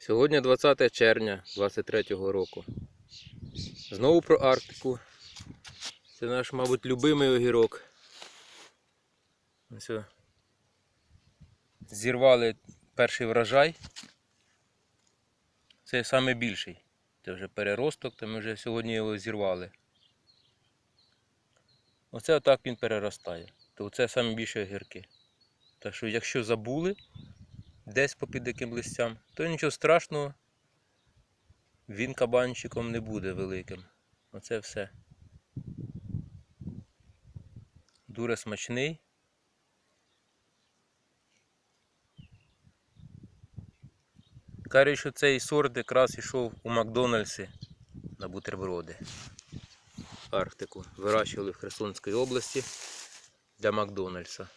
Сьогодні 20 червня 23-го року. Знову про Арктику. Це наш, мабуть, любимий огірок. Ось. Зірвали перший врожай. Це саме більший. Це вже переросток, то ми вже сьогодні його зірвали. Оце отак він переростає. То це саме більші огірки. Так що, якщо забули десь попід яким листям, то нічого страшного, він кабанчиком не буде великим. Оце все. Дуже смачний. Кажуть, що цей сорт якраз йшов у Макдональдсі на бутерброди. Арктику. Вирощували в Херсонській області для Макдональдса.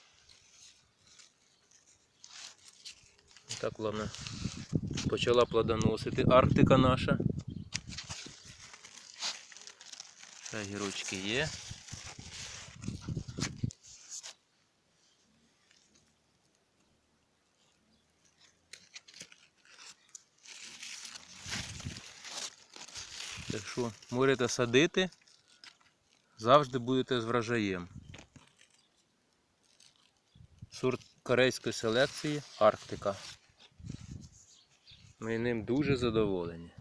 Так вона почала плодоносити Арктика наша. Ще гірочки є. Так що можете садити, завжди будете з врожаєм. Сорт корейської селекції Арктика. Ми ним дуже задоволені.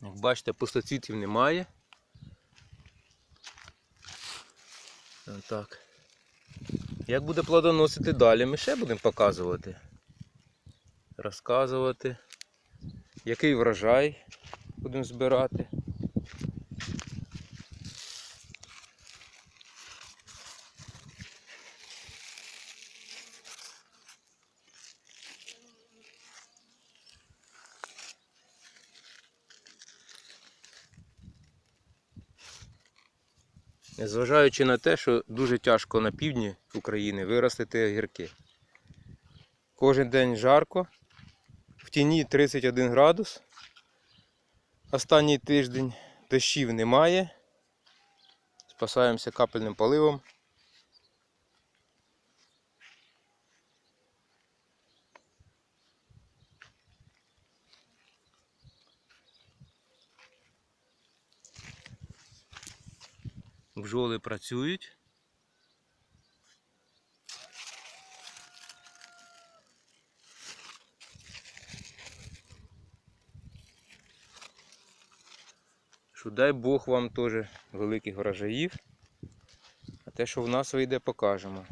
Як бачите, пустоцвітів немає. Так. Як буде плодоносити далі, ми ще будемо показувати. Розказувати, який врожай будемо збирати. Незважаючи на те, що дуже тяжко на півдні України виростити огірки. Кожен день жарко, в тіні 31 градус. Останній тиждень дощів немає. Спасаємося капельним поливом. Бджоли працюють. Що дай Бог вам теж великих врожаїв. А те, що в нас вийде, покажемо.